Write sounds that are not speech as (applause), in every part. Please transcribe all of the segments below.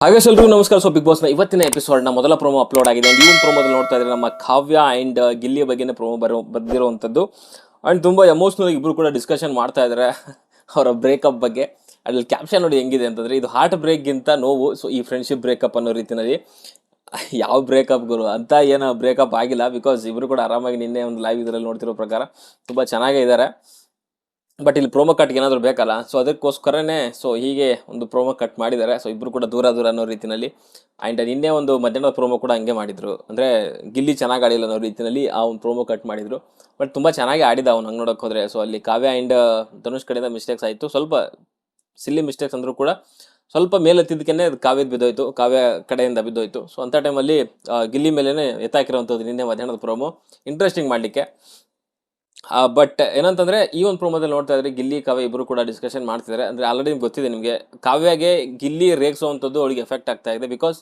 ಹಾಗೆ ಎಲ್ರಿಗೂ ನಮಸ್ಕಾರ. ಸೊ ಬಿಗ್ ಬಾಸ್ನ ಇವತ್ತಿನ ಎಪಿಸೋಡ್ನ ಮೊದಲ ಪ್ರೋಮೋ ಅಪ್ಲೋಡ್ ಆಗಿದೆ. ಈ ಒಂದು ಪ್ರೋಮೋದಲ್ಲಿ ನೋಡ್ತಾ ಇದ್ರೆ ನಮ್ಮ ಕಾವ್ಯ ಆ್ಯಂಡ್ ಗಿಲ್ಲಿಯ ಬಗ್ಗೆನೇ ಪ್ರೋಮೋ ಬರೋ ಬಂದಿರುವಂಥದ್ದು ಆ್ಯಂಡ್ ತುಂಬ ಎಮೋಷ್ನಲ್ ಇಬ್ಬರು ಕೂಡ ಡಿಸ್ಕಷನ್ ಮಾಡ್ತಾ ಇದ್ದಾರೆ (laughs) ಅವರ ಬ್ರೇಕಪ್ ಬಗ್ಗೆ. ಅದ್ರಲ್ಲಿ ಕ್ಯಾಪ್ಷನ್ ನೋಡಿ ಹೆಂಗಿದೆ ಅಂತಂದರೆ, ಇದು ಹಾರ್ಟ್ ಬ್ರೇಕ್ಗಿಂತ ನೋವು. ಸೊ ಈ ಫ್ರೆಂಡ್ಶಿಪ್ ಬ್ರೇಕಪ್ ಅನ್ನೋ ರೀತಿಯಲ್ಲಿ (laughs) ಯಾವ ಬ್ರೇಕಪ್ ಗುರು? ಅಂತ ಏನೋ ಬ್ರೇಕಪ್ ಆಗಿಲ್ಲ. ಬಿಕಾಸ್ ಇಬ್ಬರು ಕೂಡ ಆರಾಮಾಗಿ ನಿನ್ನೆ ಒಂದು ಲೈವ್ ಇದರಲ್ಲಿ ನೋಡ್ತಿರೋ ಪ್ರಕಾರ ತುಂಬ ಚೆನ್ನಾಗೇ ಇದ್ದಾರೆ ಬಟ್ ಇಲ್ಲಿ ಪ್ರೋಮೋ ಕಟ್ಗೆ ಏನಾದರೂ ಬೇಕಲ್ಲ? ಸೊ ಅದಕ್ಕೋಸ್ಕರನೇ ಸೊ ಹೀಗೆ ಒಂದು ಪ್ರೋಮೋ ಕಟ್ ಮಾಡಿದ್ದಾರೆ. ಸೊ ಇಬ್ಬರು ಕೂಡ ದೂರ ದೂರ ಅನ್ನೋ ರೀತಿಯಲ್ಲಿ ಆ್ಯಂಡ್ ನಿನ್ನೆ ಒಂದು ಮಧ್ಯಾಹ್ನದ ಪ್ರೋಮೋ ಕೂಡ ಹಂಗೆ ಮಾಡಿದರು. ಅಂದರೆ ಗಿಲ್ಲಿ ಚೆನ್ನಾಗಿ ಆಡಿಲ್ಲ ಅನ್ನೋ ರೀತಿಯಲ್ಲಿ ಆ ಒಂದು ಪ್ರೋಮೋ ಕಟ್ ಮಾಡಿದರು. ಬಟ್ ತುಂಬ ಚೆನ್ನಾಗಿ ಆಡಿದ ಅವ್ನು, ಹಂಗೆ ನೋಡೋಕೆ ಹೋದರೆ. ಸೊ ಅಲ್ಲಿ ಕಾವ್ಯ ಆ್ಯಂಡ್ ಧನುಷ್ ಕಡೆಯಿಂದ ಮಿಸ್ಟೇಕ್ಸ್ ಆಯಿತು. ಸ್ವಲ್ಪ ಸಿಲ್ಲಿ ಮಿಸ್ಟೇಕ್ಸ್ ಅಂದರೂ ಕೂಡ ಸ್ವಲ್ಪ ಮೇಲೆತ್ತಿದ್ದಕ್ಕೇ ಅದು ಕಾವ್ಯದ ಬಿದ್ದೋಯ್ತು. ಕಾವ್ಯ ಕಡೆಯಿಂದ ಬಿದ್ದೋಯ್ತು. ಸೊ ಅಂಥ ಟೈಮಲ್ಲಿ ಗಿಲ್ಲಿ ಮೇಲೇ ಎತ್ತಾಕಿರೋವಂಥದ್ದು ನಿನ್ನೆ ಮಧ್ಯಾಹ್ನದ ಪ್ರೋಮೋ ಇಂಟ್ರೆಸ್ಟಿಂಗ್ ಮಾಡಲಿಕ್ಕೆ. ಬಟ್ ಏನಂತಂದ್ರೆ, ಈ ಒಂದು ಪ್ರೋಮೋದಲ್ಲಿ ನೋಡ್ತಾ ಇದ್ರೆ ಗಿಲ್ಲಿ, ಕಾವ್ಯ ಇಬ್ಬರು ಕೂಡ ಡಿಸ್ಕಷನ್ ಮಾಡ್ತಿದ್ದಾರೆ ಅಂದ್ರೆ ಆಲ್ರೆಡಿ ಗೊತ್ತಿದೆ ನಿಮಗೆ ಕಾವ್ಯಗೆ ಗಿಲ್ಲಿ ರೇಗಿಸುವಂಥದ್ದು ಅವಳಿಗೆ ಎಫೆಕ್ಟ್ ಆಗ್ತಾ ಇದೆ ಬಿಕಾಸ್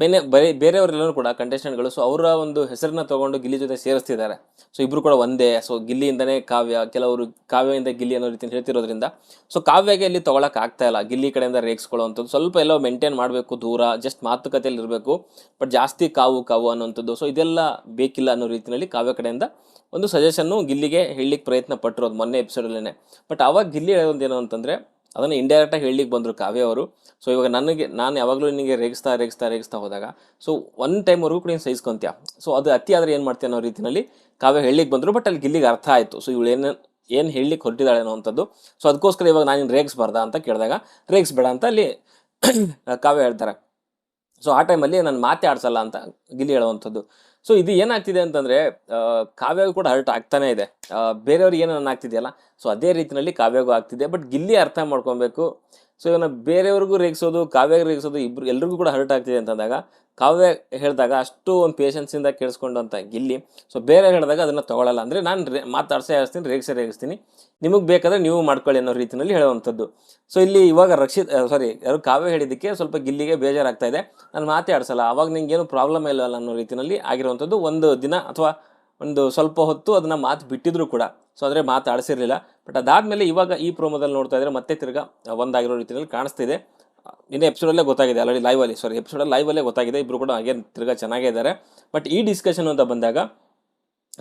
ಬೇರೆ ಬರೀ, ಬೇರೆಯವರೆಲ್ಲರೂ ಕೂಡ ಕಂಟೆಸ್ಟೆಂಟ್ಗಳು ಸೊ ಅವರ ಒಂದು ಹೆಸರನ್ನ ತಗೊಂಡು ಗಿಲ್ಲಿ ಜೊತೆ ಸೇರಿಸ್ತಿದ್ದಾರೆ. ಸೊ ಇಬ್ರು ಕೂಡ ಒಂದೇ ಸೊ ಗಿಲ್ಲಿಯಿಂದನೇ ಕಾವ್ಯ, ಕೆಲವರು ಕಾವ್ಯದಿಂದ ಗಿಲ್ಲಿ ಅನ್ನೋ ರೀತಿ ಹೇಳ್ತಿರೋದ್ರಿಂದ ಸೊ ಕಾವ್ಯಗೆ ಇಲ್ಲಿ ತೊಗೊಳಕ್ ಆಗ್ತಾ ಇಲ್ಲ. ಗಿಲ್ಲಿ ಕಡೆಯಿಂದ ರೇಗಿಸ್ಕೊಳ್ಳೋವಂಥದ್ದು, ಸ್ವಲ್ಪ ಎಲ್ಲೋ ಮೇಂಟೈನ್ ಮಾಡಬೇಕು, ದೂರ ಜಸ್ಟ್ ಮಾತುಕತೆಯಲ್ಲಿ ಇರಬೇಕು ಬಟ್ ಜಾಸ್ತಿ ಕಾವು ಕಾವು ಅನ್ನೋಂಥದ್ದು ಸೊ ಇದೆಲ್ಲ ಬೇಕಿಲ್ಲ ಅನ್ನೋ ರೀತಿಯಲ್ಲಿ ಕಾವ್ಯ ಕಡೆಯಿಂದ ಒಂದು ಸಜೆಷನ್ನು ಗಿಲ್ಲಿಗೆ ಹೇಳಲಿಕ್ಕೆ ಪ್ರಯತ್ನ ಪಟ್ಟಿರೋದು ಮೊನ್ನೆ ಎಪಿಸೋಡಲ್ಲೇ ಬಟ್ ಅವಾಗ ಗಿಲ್ಲಿ ಹೇಳೋದೇನು ಅಂತಂದರೆ ಅದನ್ನು ಇಂಡೈರೆಕ್ಟಾಗಿ ಹೇಳಲಿಕ್ಕೆ ಬಂದರು ಕಾವ್ಯ ಅವರು. ಸೊ ಇವಾಗ ನನಗೆ, ನಾನು ಯಾವಾಗಲೂ ನಿನಗೆ ರೇಗಿಸ್ತಾ ರೇಗಿಸ್ತಾ ರೇಗಿಸ್ತಾ ಹೋದಾಗ ಸೊ ಒನ್ ಟೈಮ್ವರೆಗೂ ಕೂಡ ನೀನು ಸಹಿಸ್ಕೊಂತೀಯ ಸೊ ಅದು ಅತಿ ಆದರೆ ಏನು ಮಾಡ್ತೀಯ ಅನ್ನೋ ರೀತಿಯಲ್ಲಿ ಕಾವ್ಯ ಹೇಳಲಿಕ್ಕೆ ಬಂದರು ಬಟ್ ಅಲ್ಲಿ ಗಿಲ್ಲಿಗೆ ಅರ್ಥ ಆಯಿತು. ಸೊ ಇವಳು ಏನು ಏನು ಹೇಳಲಿಕ್ಕೆ ಹೊರಟಿದ್ದಾಳೆ ಅನ್ನೋವಂಥದ್ದು. ಸೊ ಅದಕ್ಕೋಸ್ಕರ ಇವಾಗ ನಾನು ರೇಗಿಸ್ಬಾರ್ದಾ ಅಂತ ಕೇಳಿದಾಗ, ರೇಗಿಸ್ಬೇಡ ಅಂತ ಅಲ್ಲಿ (coughs) ಕಾವ್ಯ ಹೇಳ್ತಾರೆ. ಸೊ ಆ ಟೈಮಲ್ಲಿ ನಾನು ಮಾತೇ ಆಡ್ಸಲ್ಲ ಅಂತ ಗಿಲ್ಲಿ ಹೇಳುವಂಥದ್ದು. ಸೊ ಇದು ಏನಾಗ್ತಿದೆ ಅಂತಂದರೆ ಕಾವ್ಯಗೂ ಕೂಡ ಹರ್ಟ್ ಆಗ್ತಾನೆ ಇದೆ. ಬೇರೆಯವ್ರಿಗೆ ಏನು ಆಗ್ತಿದೆಯಲ್ಲ? ಸೊ ಅದೇ ರೀತಿಯಲ್ಲಿ ಕಾವ್ಯಗೂ ಆಗ್ತಿದೆ. ಬಟ್ ಗಿಲ್ಲಿ ಅರ್ಥ ಮಾಡ್ಕೊಬೇಕು. ಸೊ ಇವನ್ನ ಬೇರೆಯವ್ರಿಗೂ ರೇಗಿಸೋದು ಕಾವ್ಯಗೆ ರೇಗಿಸೋದು ಇಬ್ರು ಎಲ್ರಿಗೂ ಕೂಡ ಹರ್ಟ್ ಆಗ್ತಿದೆ ಅಂತಂದಾಗ ಕಾವ್ಯ ಹೇಳಿದಾಗ ಅಷ್ಟು ಒಂದು ಪೇಷನ್ಸಿಂದ ಕೇಳಿಸ್ಕೊಂಡಂಥ ಗಿಲ್ಲಿ ಸೊ ಬೇರೆ ಹೇಳಿದಾಗ ಅದನ್ನು ತೊಗೊಳ್ಳಲ್ಲ. ಅಂದರೆ ನಾನು ರೇ ಮಾತಾಡ್ಸೇ ಹೇಳ್ತೀನಿ ರೇಗಿಸೇ ರೇಗಿಸ್ತೀನಿ. ನಿಮಗೆ ಬೇಕಾದರೆ ನೀವು ಮಾಡ್ಕೊಳ್ಳಿ ಅನ್ನೋ ರೀತಿಯಲ್ಲಿ ಹೇಳುವಂಥದ್ದು. ಸೊ ಇಲ್ಲಿ ಇವಾಗ ರಕ್ಷಿತ್ ಸಾರಿ ಯಾರು ಕಾವ್ಯ ಹೇಳಿದ್ದಕ್ಕೆ ಸ್ವಲ್ಪ ಗಿಲ್ಲಿಗೆ ಬೇಜಾರಾಗ್ತಾ ಇದೆ. ನಾನು ಮಾತೇ ಆವಾಗ ಅವಾಗ ಏನು ಪ್ರಾಬ್ಲಮ್ ಇಲ್ಲವಲ್ಲ ಅನ್ನೋ ರೀತಿಯಲ್ಲಿ ಆಗಿರುವಂಥದ್ದು ಒಂದು ದಿನ ಅಥವಾ ಒಂದು ಸ್ವಲ್ಪ ಹೊತ್ತು ಅದನ್ನು ಮಾತು ಬಿಟ್ಟಿದ್ರು ಕೂಡ. ಸೊ ಅಂದರೆ ಮಾತಾಡಿಸಿರಲಿಲ್ಲ ಬಟ್ ಅದಾದಮೇಲೆ ಇವಾಗ ಈ ಪ್ರೋಮೋದಲ್ಲಿ ನೋಡ್ತಾ ಇದ್ರೆ ಮತ್ತೆ ತಿರ್ಗಾ ಒಂದಾಗಿರೋ ರೀತಿಯಲ್ಲಿ ಕಾಣಿಸ್ತಿದೆ. ನಿನ್ನೆ ಎಪಿಸೋಡಲ್ಲೇ ಗೊತ್ತಾಗಿದೆ ಆಲ್ರೆಡಿ ಲೈವಲ್ಲಿ ಸಾರಿ ಎಪಿಸೋಡಲ್ಲಿ ಲೈವಲ್ಲೇ ಗೊತ್ತಾಗಿದೆ. ಇಬ್ಬರು ಕೂಡ ಹಾಗೆ ತಿರ್ಗಾ ಚೆನ್ನಾಗೇ ಇದ್ದಾರೆ. ಬಟ್ ಈ ಡಿಸ್ಕಷನ್ ಅಂತ ಬಂದಾಗ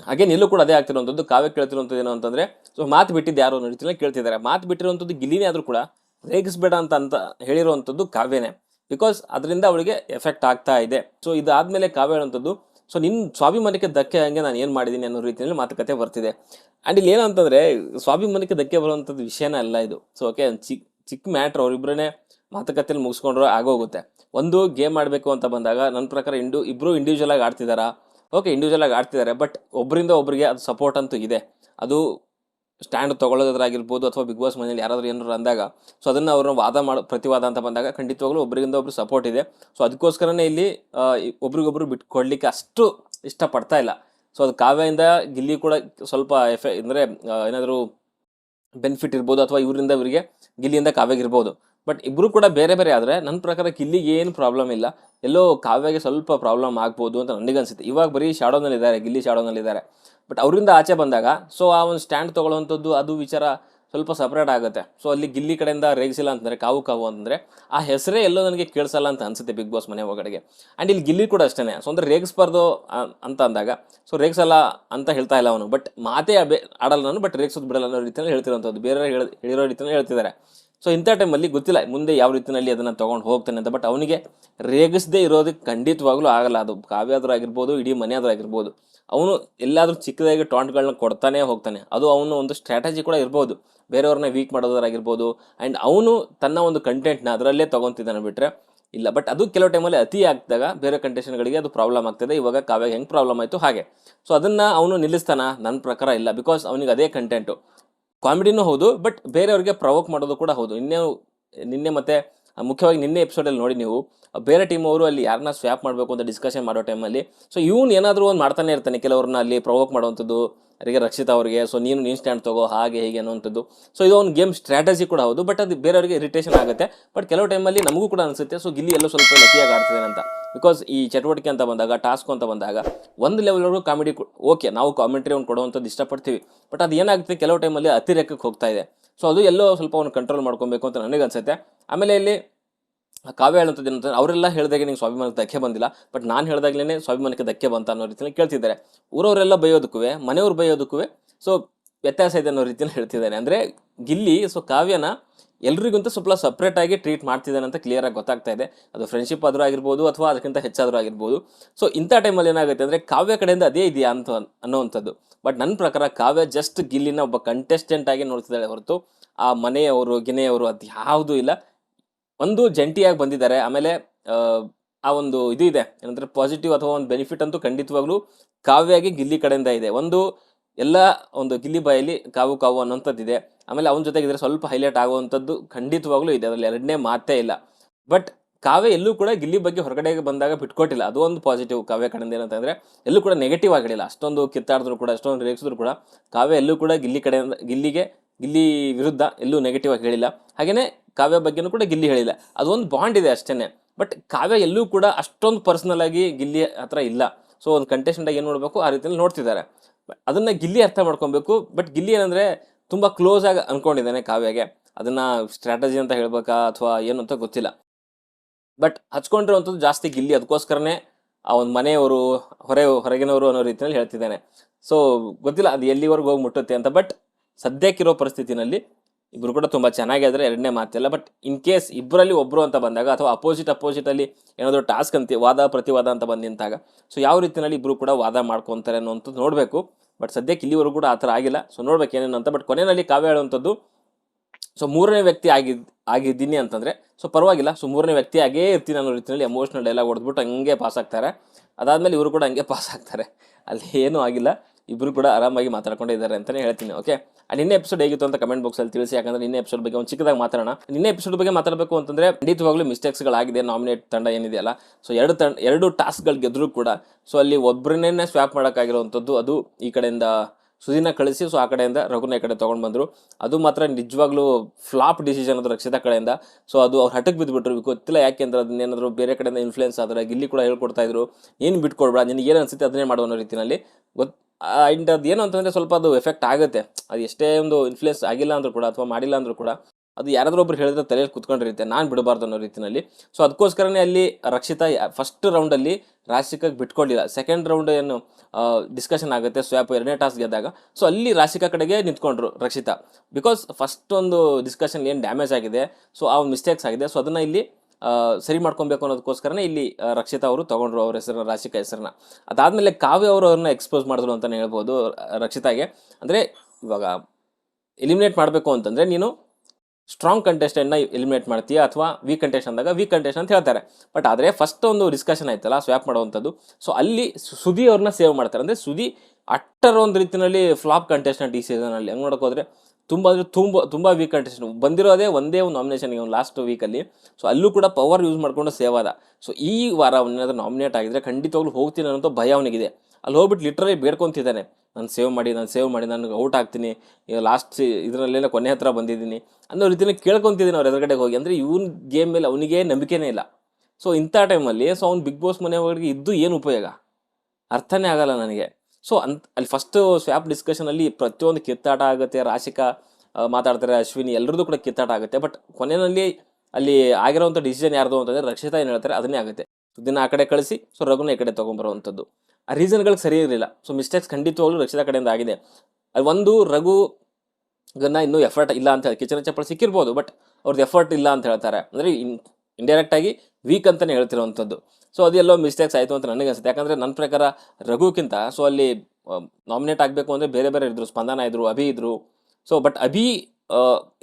ಹಾಗೆ ನಿಲ್ಲೂ ಕೂಡ ಅದೇ ಆಗ್ತಿರುವಂಥದ್ದು, ಕಾವ್ಯ ಕೇಳ್ತಿರುವಂಥದ್ದು ಏನು ಅಂತಂದರೆ ಸೊ ಮಾತು ಬಿಟ್ಟಿದ್ದು ಯಾರು ನಡೀತಿಲ್ಲ ಕೇಳ್ತಿದ್ದಾರೆ. ಮಾತು ಬಿಟ್ಟಿರುವಂಥದ್ದು ಗಿಲಿನೇ ಆದರೂ ಕೂಡ ರೇಗಿಸ್ಬೇಡ ಅಂತ ಅಂತ ಹೇಳಿರುವಂಥದ್ದು ಕಾವ್ಯನೇ. ಬಿಕಾಸ್ ಅದರಿಂದ ಅವಳಿಗೆ ಎಫೆಕ್ಟ್ ಆಗ್ತಾ ಇದೆ. ಸೊ ಇದಾದಮೇಲೆ ಕಾವ್ಯ ಹೇಳುವಂಥದ್ದು ಸೊ ನಿನ್ನ ಸ್ವಾಭಿಮಾನಕ್ಕೆ ಧಕ್ಕೆ ಹಂಗೆ ನಾನು ಏನು ಮಾಡಿದ್ದೀನಿ ಅನ್ನೋ ರೀತಿಯಲ್ಲಿ ಮಾತುಕತೆ ಬರ್ತಿದೆ. ಆ್ಯಂಡ್ ಇಲ್ಲಿ ಏನಂತಂದರೆ, ಸ್ವಾಭಿಮಾನಕ್ಕೆ ಧಕ್ಕೆ ಬರುವಂಥದ್ದು ವಿಷಯನೇ ಅಲ್ಲ ಇದು. ಸೊ ಓಕೆ ಚಿಕ್ಕ ಚಿಕ್ಕ ಮ್ಯಾಟ್ರ್ ಅವರಿಬ್ಬರೇ ಮಾತುಕತೆಯಲ್ಲಿ ಮುಗಿಸ್ಕೊಂಡ್ರೆ ಆಗೋಗುತ್ತೆ. ಒಂದು ಗೇಮ್ ಆಡಬೇಕು ಅಂತ ಬಂದಾಗ ನನ್ನ ಪ್ರಕಾರ ಇಂಡು ಇಬ್ಬರು ಇಂಡಿವಿಜುವಲ್ ಆಗಿ ಆಡ್ತಿದ್ದಾರಾ ಓಕೆ ಇಂಡಿವಿಜುವಲ್ ಆಗಿ ಆಡ್ತಿದ್ದಾರೆ ಬಟ್ ಒಬ್ಬರಿಂದ ಒಬ್ಬರಿಗೆ ಅದು ಸಪೋರ್ಟ್ ಅಂತೂ ಇದೆ. ಅದು ಸ್ಟ್ಯಾಂಡ್ ತೊಗೊಳ್ಳೋದ್ರಾಗಿರ್ಬೋದು ಅಥವಾ ಬಿಗ್ ಬಾಸ್ ಮನೇಲಿ ಯಾರಾದರೂ ಏನಾದ್ರು ಅಂದಾಗ ಸೊ ಅದನ್ನು ಅವ್ರನ್ನ ವಾದ ಮಾಡೋ, ಪ್ರತಿವಾದ ಅಂತ ಬಂದಾಗ ಖಂಡಿತವಾಗ್ಲೂ ಒಬ್ಬರಿಂದ ಒಬ್ರು ಸಪೋರ್ಟ್ ಇದೆ. ಸೊ ಅದಕ್ಕೋಸ್ಕರನೇ ಇಲ್ಲಿ ಒಬ್ರಿಗೊಬ್ರು ಬಿಟ್ಟು ಕೊಡಲಿಕ್ಕೆ ಅಷ್ಟು ಇಷ್ಟಪಡ್ತಾ ಇಲ್ಲ. ಸೊ ಅದು ಕಾವ್ಯದಿಂದ ಗಿಲ್ಲಿ ಕೂಡ ಸ್ವಲ್ಪ ಎಫೆ, ಅಂದರೆ ಏನಾದರೂ ಬೆನಿಫಿಟ್ ಇರ್ಬೋದು ಅಥವಾ ಇವರಿಂದ ಇವರಿಗೆ ಗಿಲ್ಲಿಯಿಂದ ಕಾವ್ಯಗಿರ್ಬೋದು ಬಟ್ ಇಬ್ಬರು ಕೂಡ ಬೇರೆ ಬೇರೆ ಆದರೆ ನನ್ನ ಪ್ರಕಾರ ಗಿಲ್ಲಿಗೆ ಏನು ಪ್ರಾಬ್ಲಮ್ ಇಲ್ಲ. ಎಲ್ಲೋ ಕಾವ್ಯಗೆ ಸ್ವಲ್ಪ ಪ್ರಾಬ್ಲಮ್ ಆಗ್ಬೋದು ಅಂತ ನನಗೆ ಅನಿಸುತ್ತೆ. ಇವಾಗ ಬರೀ ಶಾಡೋನಲ್ಲಿದ್ದಾರೆ ಗಿಲ್ಲಿ ಶಾಡೋನಲ್ಲಿದ್ದಾರೆ ಬಟ್ ಅವರಿಂದ ಆಚೆ ಬಂದಾಗ ಸೊ ಆ ಒಂದು ಸ್ಟ್ಯಾಂಡ್ ತೊಗೊಳ್ಳೋವಂಥದ್ದು ಅದು ವಿಚಾರ ಸ್ವಲ್ಪ ಸಪ್ರೇಟ್ ಆಗುತ್ತೆ. ಸೊ ಅಲ್ಲಿ ಗಿಲ್ಲಿ ಕಡೆಯಿಂದ ರೇಗಿಸಿಲ್ಲ ಅಂತಂದರೆ, ಕಾವು ಕಾವು ಅಂತಂದರೆ, ಆ ಹೆಸರೇ ಎಲ್ಲೋ ನನಗೆ ಕೇಳಿಸಲ್ಲ ಅಂತ ಅನಿಸುತ್ತೆ ಬಿಗ್ ಬಾಸ್ ಮನೆ ಒಳಗಡೆಗೆ. ಆ್ಯಂಡ್ ಇಲ್ಲಿ ಗಿಲ್ಲಿ ಕೂಡ ಅಷ್ಟೇ ಸೊ ಅಂದರೆ ರೇಗಿಸ್ಬಾರ್ದು ಅಂತ ಅಂದಾಗ ಸೊ ರೇಗಿಸಲ್ಲ ಅಂತ ಹೇಳ್ತಾ ಇಲ್ಲ ಅವನು. ಬಟ್ ಮಾತೇ ಆಡಲ್ಲ ನಾನು ಬಟ್ ರೇಗಿಸೋದು ಬಿಡಲ್ಲ ಅನ್ನೋ ರೀತಿಯಲ್ಲಿ ಹೇಳ್ತಿರೋಂಥದ್ದು ಬೇರೆ ಹೇಳಿ, ಹೇಳಿರೋ ರೀತಿಯಲ್ಲಿ ಹೇಳ್ತಿದ್ದಾರೆ. ಸೊ ಇಂಥ ಟೈಮಲ್ಲಿ ಗೊತ್ತಿಲ್ಲ, ಮುಂದೆ ಯಾವ ರೀತಿಯಲ್ಲಿ ಅದನ್ನು ತೊಗೊಂಡು ಹೋಗ್ತಾನೆ ಅಂತ. ಬಟ್ ಅವನಿಗೆ ರೇಗಿಸದೇ ಇರೋದಕ್ಕೆ ಖಂಡಿತವಾಗ್ಲೂ ಆಗಲ್ಲ. ಅದು ಕಾವ್ಯಾದ್ರೂ ಆಗಿರ್ಬೋದು, ಇಡೀ ಮನೆಯಾದ್ರೂ ಆಗಿರ್ಬೋದು. ಅವನು ಎಲ್ಲಾದರೂ ಚಿಕ್ಕದಾಗಿ ಟಾಂಟ್ಗಳನ್ನ ಕೊಡ್ತಾನೆ ಹೋಗ್ತಾನೆ. ಅದು ಅವನು ಒಂದು ಸ್ಟ್ರಾಟಜಿ ಕೂಡ ಇರ್ಬೋದು. ಬೇರೆಯವ್ರನ್ನ ವೀಕ್ ಮಾಡೋದಾಗಿರ್ಬೋದು ಆ್ಯಂಡ್ ಅವನು ತನ್ನ ಒಂದು ಕಂಟೆಂಟ್ನ ಅದರಲ್ಲೇ ತೊಗೊತಿದ್ದಾನೆ ಬಿಟ್ಟರೆ ಇಲ್ಲ. ಬಟ್ ಅದು ಕೆಲವು ಟೈಮಲ್ಲಿ ಅತಿ ಆಗ್ದಾಗ ಬೇರೆ ಕಂಟೆಷನ್ಗಳಿಗೆ ಅದು ಪ್ರಾಬ್ಲಮ್ ಆಗ್ತದೆ. ಇವಾಗ ಕಾವ್ಯಾಗ ಹೆಂಗೆ ಪ್ರಾಬ್ಲಮ್ ಆಯಿತು ಹಾಗೆ. ಸೊ ಅದನ್ನು ಅವನು ನಿಲ್ಲಿಸ್ತಾನ? ನನ್ನ ಪ್ರಕಾರ ಇಲ್ಲ. ಬಿಕಾಸ್ ಅವನಿಗೆ ಅದೇ ಕಂಟೆಂಟು ಕಾಮಿಡಿನೂ ಹೌದು ಬಟ್ ಬೇರೆಯವ್ರಿಗೆ ಪ್ರವೋಕ್ ಮಾಡೋದು ಕೂಡ ಹೌದು. ಇನ್ನೇ ನಿನ್ನೆ ಮತ್ತೆ ಮುಖ್ಯವಾಗಿ ನಿನ್ನೆ ಎಪಿಸೋಡಲ್ಲಿ ನೋಡಿ ನೀವು ಬೇರೆ ಟೀಮ್ ಅವರು ಅಲ್ಲಿ ಯಾರನ್ನ ಸ್ವ್ಯಾಪ್ ಮಾಡಬೇಕು ಅಂತ ಡಿಸ್ಕಷನ್ ಮಾಡೋ ಟೈಮಲ್ಲಿ ಸೊ ಇವ್ನು ಏನಾದರೂ ಒಂದು ಮಾಡ್ತಾನೆ ಇರ್ತಾನೆ, ಕೆಲವ್ರನ್ನ ಅಲ್ಲಿ ಪ್ರವೋಕ್ ಮಾಡುವಂಥದ್ದು ಅವರಿಗೆ ರಕ್ಷಿತ ಅವರಿಗೆ ಸೊ ನೀನು ನೀನು ಸ್ಟ್ಯಾಂಡ್ ತಗೋ, ಹಾಗೆ, ಹೀಗೆ ಅನ್ನುವಂಥದ್ದು. ಸೊ ಇದು ಒಂದು ಗೇಮ್ ಸ್ಟ್ರಾಟಜಿ ಕೂಡ ಹೌದು ಬಟ್ ಅದು ಬೇರೆಯವರಿಗೆ ಇರಿಟೇಷನ್ ಆಗುತ್ತೆ. ಬಟ್ ಕೆಲವು ಟೈಮಲ್ಲಿ ನಮಗೂ ಕೂಡ ಅನಿಸುತ್ತೆ ಸೊ ಗಿಲ್ಲಿ ಎಲ್ಲೋ ಸ್ವಲ್ಪ ಲತಿಯಾಗಿ ಆಡ್ತಿದೆ ಅಂತ. ಬಿಕಾಸ್ ಈ ಚಟುವಟಿಕೆ ಅಂತ ಬಂದಾಗ ಟಾಸ್ಕ್ ಅಂತ ಬಂದಾಗ, ಒಂದು ಲೆವೆಲ್ವರೆಗೂ ಕಾಮಿಡಿ ಓಕೆ ನಾವು ಕಾಮೆಂಟ್ರಿ ಒಂದು ಕೊಡುವಂಥದ್ದು ಇಷ್ಟಪಡ್ತೀವಿ ಬಟ್ ಅದು ಏನಾಗುತ್ತೆ, ಕೆಲವು ಟೈಮಲ್ಲಿ ಅತಿರೇಕಕ್ಕೆ ಹೋಗ್ತಾ ಇದೆ. ಸೊ ಅದು ಎಲ್ಲೋ ಸ್ವಲ್ಪ ಅವ್ನು ಕಂಟ್ರೋಲ್ ಮಾಡ್ಕೊಬೇಕು ಅಂತ ನನಗೆ ಅನ್ಸುತ್ತೆ. ಆಮೇಲೆ ಇಲ್ಲಿ ಕಾವ್ಯ ಹೇಳುವಂಥದ್ದು ಏನಂತಂದ್ರೆ, ಅವರೆಲ್ಲ ಹೇಳಿದಾಗ ನಿಮ್ಗೆ ಸ್ವಾಭಿಮಾನಕ್ಕೆ ಧಕ್ಕೆ ಬಂದಿಲ್ಲ ಬಟ್ ನಾನು ಹೇಳಿದಾಗಲೇ ಸ್ವಾಭಿಮಾನಕ್ಕೆ ಧಕ್ಕೆ ಬಂತ ಅನ್ನೋ ರೀತಿಯಲ್ಲಿ ಕೇಳ್ತಿದ್ದಾರೆ. ಊರವರೆಲ್ಲ ಬೈಯೋದಕ್ಕೂ ಮನೆಯವ್ರು ಬೈಯೋದಕ್ಕೂ ಸೊ ವ್ಯತ್ಯಾಸ ಇದೆ ಅನ್ನೋ ರೀತಿಯಲ್ಲಿ ಹೇಳ್ತಿದ್ದಾರೆ. ಅಂದರೆ ಗಿಲ್ಲಿ ಸೊ ಕಾವ್ಯನ ಎಲ್ರಿಗಿಂತ ಸ್ವಲ್ಪ ಸಪ್ರೇಟ್ ಆಗಿ ಟ್ರೀಟ್ ಮಾಡ್ತಿದ್ದಾನೆ ಅಂತ ಕ್ಲಿಯರ್ ಆಗಿ ಗೊತ್ತಾಗ್ತಾ ಇದೆ. ಅದು ಫ್ರೆಂಡ್ಶಿಪ್ ಆದರೂ ಆಗಿರ್ಬೋದು ಅಥವಾ ಅದಕ್ಕಿಂತ ಹೆಚ್ಚಾದರೂ ಆಗಿರ್ಬೋದು. ಸೊ ಇಂಥ ಟೈಮಲ್ಲಿ ಏನಾಗುತ್ತೆ ಅಂದರೆ ಕಾವ್ಯ ಕಡೆಯಿಂದ ಅದೇ ಇದೆಯಾ ಅಂತ ಅನ್ನೋವಂಥದ್ದು ಬಟ್ ನನ್ನ ಪ್ರಕಾರ ಕಾವ್ಯ ಜಸ್ಟ್ ಗಿಲ್ಲಿನ ಒಬ್ಬ ಕಂಟೆಸ್ಟೆಂಟ್ ಆಗಿ ನೋಡ್ತಿದ್ದಾಳೆ ಹೊರತು ಆ ಮನೆಯವರು ಗಿನೆಯವರು ಅದು ಯಾವುದೂ ಇಲ್ಲ. ಒಂದು ಜಂಟಿಯಾಗಿ ಬಂದಿದ್ದಾರೆ. ಆಮೇಲೆ ಆ, ಒಂದು ಇದು ಇದೆ. ಏನಂದ್ರೆ ಪಾಸಿಟಿವ್ ಅಥವಾ ಒಂದು ಬೆನಿಫಿಟ್ ಅಂತೂ ಖಂಡಿತವಾಗ್ಲೂ ಕಾವ್ಯಾಗಿ ಗಿಲ್ಲಿ ಕಡೆಯಿಂದ ಇದೆ. ಒಂದು ಎಲ್ಲ ಒಂದು ಗಿಲ್ಲಿ ಬಾಯಲ್ಲಿ ಕಾವು ಕಾವು ಅನ್ನೋಂಥದ್ದು ಇದೆ. ಆಮೇಲೆ ಅವನ ಜೊತೆಗಿದ್ರೆ ಸ್ವಲ್ಪ ಹೈಲೈಟ್ ಆಗುವಂಥದ್ದು ಖಂಡಿತವಾಗ್ಲೂ ಇದೆ. ಅದರಲ್ಲಿ ಎರಡನೇ ಮಾತೇ ಇಲ್ಲ. ಬಟ್ ಕಾವ್ಯ ಎಲ್ಲೂ ಕೂಡ ಗಿಲ್ಲಿ ಬಗ್ಗೆ ಹೊರಗಡೆಗೆ ಬಂದಾಗ ಬಿಟ್ಕೊಟ್ಟಿಲ್ಲ. ಅದು ಒಂದು ಪಾಸಿಟಿವ್ ಕಾವ್ಯ ಕಡೆಯಿಂದ ಏನಂತಂದರೆ ಎಲ್ಲೂ ಕೂಡ ನೆಗೆಟಿವ್ ಆಗಿಲ್ಲ ಅಷ್ಟೊಂದು ಕಿತ್ತಾಡಿದ್ರು ಕೂಡ, ಅಷ್ಟೊಂದು ರೇಗಿಸಿದ್ರು ಕೂಡ ಕಾವ್ಯ ಎಲ್ಲೂ ಕೂಡ ಗಿಲ್ಲಿ ಕಡೆಯಿಂದ, ಗಿಲ್ಲಿಗೆ, ಗಿಲ್ಲಿ ವಿರುದ್ಧ ಎಲ್ಲೂ ನೆಗೆಟಿವ್ ಆಗಿ ಹೇಳಿಲ್ಲ. ಹಾಗೆಯೇ ಕಾವ್ಯ ಬಗ್ಗೆನೂ ಕೂಡ ಗಿಲ್ಲಿ ಹೇಳಿಲ್ಲ. ಅದೊಂದು ಬಾಂಡ್ ಇದೆ ಅಷ್ಟೇ ಬಟ್ ಕಾವ್ಯ ಎಲ್ಲೂ ಕೂಡ ಅಷ್ಟೊಂದು ಪರ್ಸನಲ್ ಆಗಿ ಗಿಲ್ಲಿ ಹತ್ರ ಇಲ್ಲ. ಸೊ ಒಂದು ಕಂಟೆಸ್ಟೆಂಟಾಗಿ ಏನು ನೋಡಬೇಕು ಆ ರೀತಿಯಲ್ಲಿ ನೋಡ್ತಿದ್ದಾರೆ. ಅದನ್ನು ಅದನ್ನ ಗಿಲ್ಲಿ ಅರ್ಥ ಮಾಡ್ಕೊಬೇಕು. ಬಟ್ ಗಿಲ್ಲಿ ಏನಂದರೆ ತುಂಬ ಕ್ಲೋಸ್ ಆಗಿ ಅಂದ್ಕೊಂಡಿದ್ದಾನೆ ಕಾವ್ಯಗೆ. ಅದನ್ನು ಸ್ಟ್ರಾಟಜಿ ಅಂತ ಹೇಳಬೇಕಾ ಅಥವಾ ಏನು ಅಂತ ಗೊತ್ತಿಲ್ಲ. ಬಟ್ ಹಚ್ಕೊಂಡಿರುವಂಥದ್ದು ಜಾಸ್ತಿ ಗಿಲ್ಲಿ. ಅದಕ್ಕೋಸ್ಕರನೇ ಆ ಒಂದು ಮನೆಯವರು, ಹೊರೆ, ಹೊರಗಿನವರು ಅನ್ನೋ ರೀತಿಯಲ್ಲಿ ಹೇಳ್ತಿದ್ದಾನೆ. ಸೊ ಗೊತ್ತಿಲ್ಲ, ಅದು ಎಲ್ಲಿವರೆಗೂ ಹೋಗಿ ಮುಟ್ಟುತ್ತೆ ಅಂತ. ಬಟ್ ಸದ್ಯಕ್ಕಿರೋ ಪರಿಸ್ಥಿತಿನಲ್ಲಿ ಇಬ್ಬರು ಕೂಡ ತುಂಬ ಚೆನ್ನಾಗಿದ್ರೆ ಎರಡನೇ ಮಾತಿಲ್ಲ. ಬಟ್ ಇನ್ ಕೇಸ್ ಇಬ್ಬರಲ್ಲಿ ಒಬ್ಬರು ಅಂತ ಬಂದಾಗ ಅಥವಾ ಅಪೋಸಿಟ್ ಅಪೋಸಿಟಲ್ಲಿ ಏನಾದರೂ ಟಾಸ್ಕ್ ಅಂತ, ವಾದ, ಪ್ರತಿವಾದ ಅಂತ ಬಂದು ನಿಂತಾಗ ಸೊ ಯಾವ ರೀತಿಯಲ್ಲಿ ಇಬ್ಬರು ಕೂಡ ವಾದ ಮಾಡ್ಕೊತಾರೆ ಅನ್ನೋಂಥದ್ದು ನೋಡಬೇಕು. ಬಟ್ ಸದ್ಯಕ್ಕೆ ಇಲ್ಲಿವರೆಗೂ ಕೂಡ ಆ ಥರ ಆಗಿಲ್ಲ. ಸೊ ನೋಡ್ಬೇಕು ಏನೇನು ಅಂತ. ಬಟ್ ಕೊನೆಯಲ್ಲಿ ಕಾವ್ಯ ಹೇಳುವಂಥದ್ದು ಸೊ ಮೂರನೇ ವ್ಯಕ್ತಿ ಆಗಿದ್ ಆಗಿದ್ದೀನಿ ಅಂತಂದರೆ ಸೊ ಪರವಾಗಿಲ್ಲ. ಸೊ ಮೂರನೇ ವ್ಯಕ್ತಿ ಆಗೇ ಇರ್ತೀನಿ ಅನ್ನೋ ರೀತಿಯಲ್ಲಿ ಎಮೋಷ್ನಲ್ ಡೈಲಾಗ್ ಹೊಡೆದ್ಬಿಟ್ಟು ಹಂಗೆ ಪಾಸ್ ಆಗ್ತಾರೆ. ಅದಾದಮೇಲೆ ಇವರು ಕೂಡ ಹಂಗೆ ಪಾಸ್ ಆಗ್ತಾರೆ. ಅಲ್ಲಿ ಏನೂ ಆಗಿಲ್ಲ. ಇಬ್ಬರು ಕೂಡ ಆರಾಮಾಗಿ ಮಾತಾಡ್ಕೊಂಡಿದ್ದಾರೆ ಅಂತಲೇ ಹೇಳ್ತೀನಿ ಓಕೆ ನಿನ್ನೆ ಎಪಿಸೋಡ್ ಹೇಗಿತ್ತು ಅಂತ ಕಮೆಂಟ್ ಬಾಕ್ಸಲ್ಲಿ ತಿಳಿಸಿ, ಯಾಕಂದ್ರೆ ನಿನ್ನೆ ಎಪಿಸೋಡ್ ಬಗ್ಗೆ ಒಂದು ಚಿಕ್ಕದಾಗಿ ಮಾತಾಡೋಣ. ನಿನ್ನೆ ಎಪಿಸೋಡ್ ಬಗ್ಗೆ ಮಾತಾಡಬೇಕು ಅಂತಂದರೆ, ಖಂಡಿತವಾಗ್ಲೂ ಮಿಸ್ಟೇಕ್ಸ್ಗಳಾಗಿದೆ ನಾಮಿನೇಟ್ ತಂಡ ಏನಿದೆಯಲ್ಲ ಸೊ ಎರಡು ತಂಡ ಎರಡು ಟಾಸ್ಕ್ಗಳು ಗೆದ್ದರೂ ಕೂಡ. ಸೊ ಅಲ್ಲಿ ಒಬ್ಬರನ್ನೇ ಸ್ವ್ಯಾಪ್ ಮಾಡೋಕ್ಕಾಗಿರುವಂಥದ್ದು ಅದು ಈ ಕಡೆಯಿಂದ ಸುದಿನ ಕಳಿಸಿ, ಸೊ ಆ ಕಡೆಯಿಂದ ರಘುನ ಈ ಕಡೆ ತೊಗೊಂಡು ಬಂದರು. ಅದು ಮಾತ್ರ ನಿಜವಾಗ್ಲೂ ಫ್ಲಾಪ್ ಡಿಸಿಷನ್ ಅದು ರಕ್ಷಿತಾ ಕಡೆಯಿಂದ. ಸೊ ಅದು ಅವ್ರು ಹಠಕ್ಕೆ ಬಿದ್ದುಬಿಟ್ರು ಗೊತ್ತಿಲ್ಲ ಯಾಕೆ ಅಂದ್ರೆ ಅದನ್ನೇನಾದ್ರು ಬೇರೆ ಕಡೆಯಿಂದ ಇನ್ಫ್ಲೂಯೆನ್ಸ್ ಆದರೆ ಇಲ್ಲಿ ಕೂಡ ಹೇಳ್ಕೊಡ್ತಾ ಇದ್ರು. ಏನು ಬಿಟ್ಕೊಡ್ಬೇಡ ನಿನಗೆ ಏನು ಅನ್ಸುತ್ತೆ ಅದನ್ನೇ ಮಾಡೋ ಅನ್ನೋ ರೀತಿಯಲ್ಲಿ ಗೊತ್ತು ಆ್ಯಂಡ್ ಅದು ಏನು ಅಂತಂದರೆ ಸ್ವಲ್ಪ ಅದು ಎಫೆಕ್ಟ್ ಆಗುತ್ತೆ. ಅದು ಎಷ್ಟೇ ಒಂದು ಇನ್ಫ್ಲೂಯೆನ್ಸ್ ಆಗಿಲ್ಲ ಅಂದರೂ ಕೂಡ ಅಥವಾ ಮಾಡಿಲ್ಲ ಅಂದರೂ ಕೂಡ. ಅದು ಯಾರಾದರೂ ಒಬ್ರು ಹೇಳಿದ್ರೆ ತಲೆಯಲ್ಲಿ ಕುತ್ಕೊಂಡಿರುತ್ತೆ ನಾನು ಬಿಡಬಾರ್ದು ಅನ್ನೋ ರೀತಿಯಲ್ಲಿ ಸೊ ಅದಕ್ಕೋಸ್ಕರನೇ ಅಲ್ಲಿ ರಕ್ಷಿತಾ ಫಸ್ಟ್ ರೌಂಡಲ್ಲಿ ರಾಶಿಕಾಗೆ ಬಿಟ್ಕೊಂಡಿಲ್ಲ ಸೆಕೆಂಡ್ ರೌಂಡ್ ಏನು ಡಿಸ್ಕಷನ್ ಆಗುತ್ತೆ. ಸ್ವ್ಯಾಪ್ ಎರಡನೇ ಟಾಸ್ ಗೆದ್ದಾಗ. ಸೊ ಅಲ್ಲಿ ರಾಶಿಕಾ ಕಡೆಗೆ ನಿಂತ್ಕೊಂಡ್ರು ರಕ್ಷಿತಾ. ಬಿಕಾಸ್ ಫಸ್ಟ್ ಒಂದು ಡಿಸ್ಕಷನ್ ಏನು ಡ್ಯಾಮೇಜ್ ಆಗಿದೆ. ಸೊ ಆ ಮಿಸ್ಟೇಕ್ಸ್ ಆಗಿದೆ. ಸೊ ಅದನ್ನು ಇಲ್ಲಿ ಸರಿ ಮಾಡ್ಕೊಬೇಕು ಅನ್ನೋದಕ್ಕೋಸ್ಕರನೇ ಇಲ್ಲಿ ರಕ್ಷಿತಾ ಅವರು ತಗೊಂಡ್ರು ಅವ್ರ ಹೆಸರನ್ನ, ರಾಶಿಕಾ ಹೆಸರನ್ನ. ಅದಾದಮೇಲೆ ಕಾವ್ಯ ಅವರು ಅವ್ರನ್ನ ಎಕ್ಸ್ಪೋಸ್ ಮಾಡಿದ್ರು ಅಂತಲೇ ಹೇಳ್ಬೋದು ರಕ್ಷಿತಾಗೆ. ಅಂದರೆ ಇವಾಗ ಎಲಿಮಿನೇಟ್ ಮಾಡಬೇಕು ಅಂತಂದರೆ ನೀನು ಸ್ಟ್ರಾಂಗ್ ಕಂಟೆಸ್ಟೆಂಟ್ನ ಎಲಿಮಿನೇಟ್ ಮಾಡ್ತೀಯಾ ಅಥವಾ ವೀಕ್ ಕಂಟೆಸ್ಟ್ ಅಂದಾಗ ವೀಕ್ ಕಂಟೆಸ್ಟ್ ಅಂತ ಹೇಳ್ತಾರೆ. ಬಟ್ ಆದರೆ ಫಸ್ಟ್ ಒಂದು ಡಿಸ್ಕಷನ್ ಆಯ್ತಲ್ಲ ಸ್ವ್ಯಾಪ್ ಮಾಡುವಂಥದ್ದು. ಸೊ ಅಲ್ಲಿ ಸುದಿ ಅವ್ರನ್ನ ಸೇವ್ ಮಾಡ್ತಾರೆ. ಅಂದರೆ ಸುದಿ ಅಟ್ಟರ್ ಒಂದು ರೀತಿಯಲ್ಲಿ ಫ್ಲಾಪ್ ಕಂಟೆಸ್ಟೆಂಟ್ ಈ ಸೀಸನಲ್ಲಿ ಹೆಂಗೆ ನೋಡೋಕೆ ತುಂಬ ಅಂದರೆ ತುಂಬ ತುಂಬ ವೀಕ್ ಕಂಟೆಸ್ಟೆಂಟ್ ಬಂದಿರೋದೇ ಒಂದೇ ಒಂದು ನಾಮಿನೇಷನ್ಗೆ ಒಂದು ಲಾಸ್ಟ್ ವೀಕಲ್ಲಿ ಸೊ ಅಲ್ಲೂ ಕೂಡ ಪವರ್ ಯೂಸ್ ಮಾಡಿಕೊಂಡು ಸೇವ್ ಆದ. ಸೊ ಈ ವಾರ ಅವನೇನಾದ್ರೂ ನಾಮಿನೇಟ್ ಆಗಿದ್ರೆ ಖಂಡಿತವಾಗ್ಲೂ ಹೋಗ್ತೀನಿ ಅನ್ನೋ ಭಯ ಅವನಿಗಿದೆ. ಅಲ್ಲಿ ಹೋಗ್ಬಿಟ್ಟು ಲಿಟ್ರಲಿ ಬೇಡ್ಕೊತಿದ್ದಾನೆ. ನಾನು ಸೇವ್ ಮಾಡಿ, ನಾನು ಸೇವ್ ಮಾಡಿ, ನನಗೆ ಔಟ್ ಆಗ್ತೀನಿ. ಲಾಸ್ಟ್ ಇದರಲ್ಲೆಲ್ಲ ಕೊನೆ ಹತ್ರ ಬಂದಿದ್ದೀನಿ. ಅನ್ನೋ ರೀತಿಯಲ್ಲಿ ಕೇಳ್ಕೊತಿದ್ದೀನಿ ಅವ್ರ ಎದುರುಗಡೆಗೆ ಹೋಗಿ. ಅಂದರೆ ಇವನ್ ಗೇಮ್ ಮೇಲೆ ಅವನಿಗೆ ನಂಬಿಕೆನೇ ಇಲ್ಲ. ಸೊ ಇಂಥ ಟೈಮಲ್ಲಿ ಸೊ ಅವ್ನು ಬಿಗ್ ಬಾಸ್ ಮನೆ ಒಳಗೆ ಇದ್ದು ಏನು ಉಪಯೋಗ? ಅರ್ಥನೇ ಆಗಲ್ಲ ನನಗೆ. ಸೊ ಅಂತ, ಅಲ್ಲಿ ಫಸ್ಟ್ ಸ್ವ್ಯಾಪ್ ಡಿಸ್ಕಷನಲ್ಲಿ ಪ್ರತಿಯೊಂದು ಕಿತ್ತಾಟ ಆಗುತ್ತೆ. ರಾಶಿಕಾ ಮಾತಾಡ್ತಾರೆ, ಅಶ್ವಿನಿ ಎಲ್ಲರದ್ದು ಕೂಡ ಕಿತ್ತಾಟ ಆಗುತ್ತೆ. ಬಟ್ ಕೊನೆಯಲ್ಲಿ ಅಲ್ಲಿ ಆಗಿರೋವಂಥ ಡಿಸಿಷನ್ ಯಾರ್ದು ಅಂತಂದರೆ ರಕ್ಷಿತಾ ಏನು ಹೇಳ್ತಾರೆ, ಅದನ್ನೇ ಆಗುತ್ತೆ. ಸುದ್ದಿನ ಆ ಕಡೆ ಕಳಿಸಿ ಸೊ ರಘುನ ಈ ಕಡೆ ತೊಗೊಂಬರುವಂಥದ್ದು. ಆ ರೀಸನ್ಗಳಿಗೆ ಸರಿ ಇರಲಿಲ್ಲ. ಸೊ ಮಿಸ್ಟೇಕ್ಸ್ ಖಂಡಿತವಾಗ್ಲೂ ರಕ್ಷಿತಾ ಕಡೆಯಿಂದ ಆಗಿದೆ. ಅಲ್ಲಿ ಒಂದು ರಘು ಗನ್ನ ಇನ್ನೂ ಎಫರ್ಟ್ ಇಲ್ಲ ಅಂತ ಹೇಳಿ ಕಿಚನ್ ಚಪ್ಪಲ್ ಸಿಕ್ಕಿರ್ಬೋದು ಬಟ್ ಅವ್ರದ್ದು ಎಫರ್ಟ್ ಇಲ್ಲ ಅಂತ ಹೇಳ್ತಾರೆ. ಅಂದರೆ ಇನ್ ಇಂಡೈರೆಕ್ಟ್ ಆಗಿ ವೀಕ್ ಅಂತಲೇ ಹೇಳ್ತಿರೋವಂಥದ್ದು. ಸೊ ಅದೆಲ್ಲೋ ಮಿಸ್ಟೇಕ್ಸ್ ಆಯಿತು ಅಂತ ನನಗೆ ಅನಿಸುತ್ತೆ. ಯಾಕಂದರೆ ನನ್ನ ಪ್ರಕಾರ ರಘುಕ್ಕಿಂತ ಸೊ ಅಲ್ಲಿ ನಾಮಿನೇಟ್ ಆಗಬೇಕು ಅಂದರೆ ಬೇರೆ ಬೇರೆ ಇದ್ದರು ಸ್ಪಂದನ ಇದ್ದರು ಅಭಿ ಇದ್ದರು ಸೊ ಬಟ್ ಅಭಿ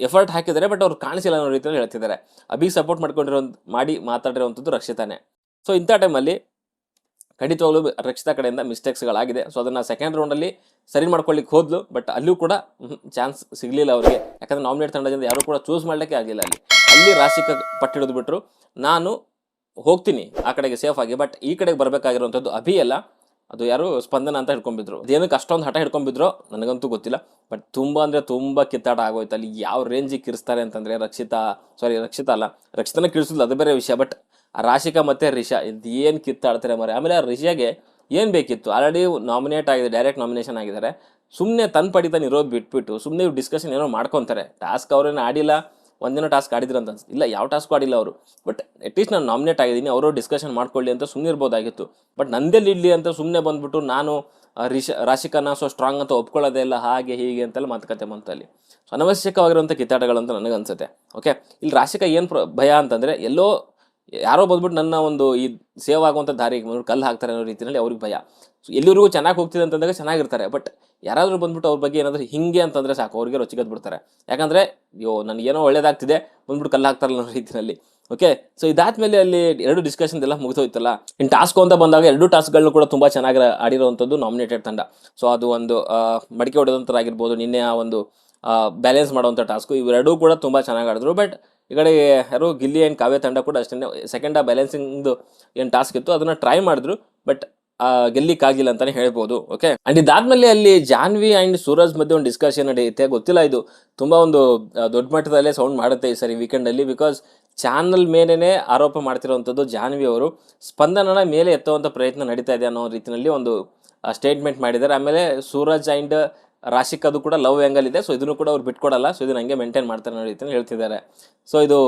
ಎಫರ್ಟ್ ಹಾಕಿದ್ದಾರೆ ಬಟ್ ಅವ್ರು ಕಾಣಿಸಿಲ್ಲ ಅನ್ನೋ ರೀತಿಯಲ್ಲಿ ಹೇಳ್ತಿದ್ದಾರೆ. ಅಭಿ ಸಪೋರ್ಟ್ ಮಾಡ್ಕೊಂಡಿರೋ ಮಾಡಿ ಮಾತಾಡಿರೋವಂಥದ್ದು ರಕ್ಷಿತಾನೆ. ಸೊ ಇಂಥ ಟೈಮಲ್ಲಿ ಖಂಡಿತವಾಗ್ಲೂ ರಕ್ಷಿತಾ ಕಡೆಯಿಂದ ಮಿಸ್ಟೇಕ್ಸ್ಗಳಾಗಿದೆ ಸೊ ಅದನ್ನು ಸೆಕೆಂಡ್ ರೌಂಡಲ್ಲಿ ಸರಿ ಮಾಡ್ಕೊಳ್ಳಿಕ್ಕೆ ಹೋದ್ಲು ಬಟ್ ಅಲ್ಲೂ ಕೂಡ ಚಾನ್ಸ್ ಸಿಗಲಿಲ್ಲ ಅವರಿಗೆ. ಯಾಕಂದ್ರೆ ನಾಮಿನೇಟ್ ತಂಡದಿಂದ ಯಾರು ಕೂಡ ಚೂಸ್ ಮಾಡಲಿಕ್ಕೆ ಆಗಿಲ್ಲ ಅಲ್ಲಿ. ಅಲ್ಲಿ ರಾಶಿಕ ಪಟ್ಟಿಡಿದು ಬಿಟ್ರು. ನಾನು ಹೋಗ್ತೀನಿ ಆ ಕಡೆಗೆ ಸೇಫ್ ಆಗಿ ಬಟ್ ಈ ಕಡೆಗೆ ಬರಬೇಕಾಗಿರುವಂಥದ್ದು ಅಭಿ ಅಲ್ಲ. ಅದು ಯಾರು ಸ್ಪಂದನ ಅಂತ ಹಿಡ್ಕೊಂಬಿದ್ರು. ಅದೇನಕ್ಕೆ ಅಷ್ಟೊಂದು ಹಠ ಹಿಡ್ಕೊಂಬಿದ್ರು, ನನಗಂತೂ ಗೊತ್ತಿಲ್ಲ. ಬಟ್ ತುಂಬ ಅಂದರೆ ತುಂಬ ಕಿತ್ತಾಟ ಆಗೋಯ್ತು. ಅಲ್ಲಿ ಯಾವ ರೇಂಜಿಗೆ ಕಿರಿಸ್ತಾರೆ ಅಂತಂದರೆ ರಕ್ಷಿತಾ ಸಾರಿ ರಕ್ಷಿತಾ ಅಲ್ಲ. ರಕ್ಷಿತನ ಕಿರಿಸಿದ್ಲು, ಅದು ಬೇರೆ ವಿಷಯ ಬಟ್ ಆ ರಾಶಿಕಾ ಮತ್ತು ರಿಷಾ, ಇದು ಏನು ಕಿತ್ತಾಡ್ತಾರೆ ಮರೆ ಆಮೇಲೆ ಆ ರಿಷಾಗೆ ಏನು ಬೇಕಿತ್ತು? ಆಲ್ರೆಡಿ ನಾಮಿನೇಟ್ ಆಗಿದೆ ಡೈರೆಕ್ಟ್ ನಾಮಿನೇಷನ್ ಆಗಿದ್ದಾರೆ. ಸುಮ್ಮನೆ ತನ್ನ ಪಡಿ ತಾನು ಇರೋದು ಬಿಟ್ಬಿಟ್ಟು ಸುಮ್ಮನೆ ಡಿಸ್ಕಷನ್ ಏನೋ ಮಾಡ್ಕೊತಾರೆ. ಟಾಸ್ಕ್ ಅವ್ರೇನು ಆಡಿಲ್ಲ, ಒಂದಿನ ಟಾಸ್ಕ್ ಆಡಿದ್ರು ಅಂತ ಅನ್ಸುತ್ತೆ ಇಲ್ಲ, ಯಾವ ಟಾಸ್ಕ್ ಆಡಿಲ್ಲ ಅವರು. ಬಟ್ ಅಟ್ಲೀಸ್ಟ್ ನಾನು ನಾಮಿನೇಟ್ ಆಗಿದ್ದೀನಿ, ಅವರು ಡಿಸ್ಕಷನ್ ಮಾಡ್ಕೊಳ್ಳಿ ಅಂತ ಸುಮ್ಮನೆ ಇರ್ಬೋದಾಗಿತ್ತು. ಬಟ್ ನಂದೇಲಿ ಇಡ್ಲಿ ಅಂತ ಸುಮ್ಮನೆ ಬಂದ್ಬಿಟ್ಟು ನಾನು ರಿಷ, ರಾಶಿಕನ ಸೊ ಸ್ಟ್ರಾಂಗ್ ಅಂತ ಒಪ್ಕೊಳ್ಳೋದೇ ಇಲ್ಲ, ಹಾಗೆ ಹೀಗೆ ಅಂತೆಲ್ಲ ಮಾತುಕತೆ ಬಂತು ಅಲ್ಲಿ ಸೊ ಅನವಶ್ಯಕವಾಗಿರುವಂಥ ಕಿತ್ತಾಟಗಳು ಅಂತ ನನಗೆ ಅನ್ಸುತ್ತೆ ಓಕೆ ಇಲ್ಲಿ ರಾಶಿಕಾ ಏನು ಪ್ರ, ಭಯ ಅಂತಂದರೆ ಎಲ್ಲೋ ಯಾರೋ ಬಂದ್ಬಿಟ್ಟು ನನ್ನ ಒಂದು ಈ ಸೇವ್ ಆಗುವಂಥ ದಾರಿಗೆ ಕಲ್ಲು ಹಾಕ್ತಾರೆ ಅನ್ನೋ ರೀತಿಯಲ್ಲಿ ಅವ್ರಿಗೆ ಭಯ. ಸೊ ಎಲ್ಲರಿಗೂ ಚೆನ್ನಾಗಿ ಹೋಗ್ತಿದೆ ಅಂತಂದಾಗ ಚೆನ್ನಾಗಿರ್ತಾರೆ. ಬಟ್ ಯಾರಾದರೂ ಬಂದ್ಬಿಟ್ಟು ಅವ್ರ ಬಗ್ಗೆ ಏನಾದರೂ ಹಿಂಗೆ ಅಂತಂದರೆ ಸಾಕು, ಅವ್ರಿಗೆ ರೊಚ್ಚಿಗದ್ ಬಿಡ್ತಾರೆ ಯಾಕಂದರೆ, ಅಯ್ಯೋ, ನನಗೇನೋ ಒಳ್ಳೇದಾಗ್ತಿದೆ, ಬಂದ್ಬಿಟ್ಟು ಕಲ್ಲು ಹಾಕ್ತಾರಲ್ಲ ಅನ್ನೋ ರೀತಿಯಲ್ಲಿ. ಓಕೆ ಸೊ ಇದಾದ್ಮೇಲೆ ಅಲ್ಲಿ ಎರಡು ಡಿಸ್ಕಷನ್ ಎಲ್ಲ ಮುಗಿದೋಯ್ತಲ್ಲ. ಇನ್ನು ಟಾಸ್ಕ್ ಅಂತ ಬಂದಾಗ ಎರಡು ಟಾಸ್ಕ್ಗಳನ್ನು ಕೂಡ ತುಂಬ ಚೆನ್ನಾಗಿ ಆಡಿರೋವಂಥದ್ದು ನಾಮಿನೇಟೆಡ್ ತಂಡ. ಸೊ ಅದು ಒಂದು ಮಡಿಕೆ ಹೊಡೆದಂಥರಾಗಿರ್ಬೋದು ನಿನ್ನೆ ಆ ಒಂದು ಬ್ಯಾಲೆನ್ಸ್ ಮಾಡುವಂಥ ಟಾಸ್ಕು. ಇವೆರಡೂ ಕೂಡ ತುಂಬ ಚೆನ್ನಾಗಿ ಆಡಿದ್ರು. ಬಟ್ ಈ ಕಡೆ ಯಾರು ಗಿಲ್ಲಿ ಆ್ಯಂಡ್ ಕಾವ್ಯ ತಂಡ ಕೂಡ ಅಷ್ಟೇ ಸೆಕೆಂಡ್ ಆ ಬ್ಯಾಲೆನ್ಸಿಂಗ್ದು ಏನು ಟಾಸ್ಕ್ ಇತ್ತು, ಅದನ್ನು ಟ್ರೈ ಮಾಡಿದ್ರು ಬಟ್ ಗೆಲ್ಲಿಕ್ಕಾಗಿಲ್ಲ ಅಂತಲೇ ಹೇಳ್ಬೋದು ಓಕೆ ಆ್ಯಂಡ್ ಇದಾದಮೇಲೆ ಅಲ್ಲಿ ಜಾನ್ವಿ ಆ್ಯಂಡ್ ಸೂರಜ್ ಮಧ್ಯೆ ಒಂದು ಡಿಸ್ಕಷನ್ ನಡೆಯುತ್ತೆ, ಗೊತ್ತಿಲ್ಲ ಇದು. ತುಂಬ ಒಂದು ದೊಡ್ಡ ಮಟ್ಟದಲ್ಲೇ ಸೌಂಡ್ ಮಾಡುತ್ತೆ ಈ ಸರಿ ವೀಕೆಂಡಲ್ಲಿ ಬಿಕಾಸ್ ಚಾನಲ್ ಮೇಲೇ ಆರೋಪ ಮಾಡ್ತಿರುವಂಥದ್ದು ಜಾನ್ವಿ ಅವರು. ಸ್ಪಂದನನ ಮೇಲೆ ಎತ್ತುವಂಥ ಪ್ರಯತ್ನ ನಡೀತಾ ಇದೆ ಅನ್ನೋ ರೀತಿಯಲ್ಲಿ ಒಂದು ಸ್ಟೇಟ್ಮೆಂಟ್ ಮಾಡಿದ್ದಾರೆ. ಆಮೇಲೆ ಸೂರಜ್ ಅಂಡ್ ರಾಶಿಕದು ಕೂಡ ಲವ್ ಆ್ಯಂಗಲ್ ಇದೆ. ಸೊ ಇದನ್ನು ಕೂಡ ಅವ್ರು ಬಿಟ್ಕೊಡಲ್ಲ. ಸೊ ಇದನ್ನ ಹಂಗೆ ಮೇಂಟೈನ್ ಮಾಡ್ತಾರೆ ನೋಡಿ ಅಂತ ಹೇಳ್ತಿದ್ದಾರೆ. ಸೊ ಇದು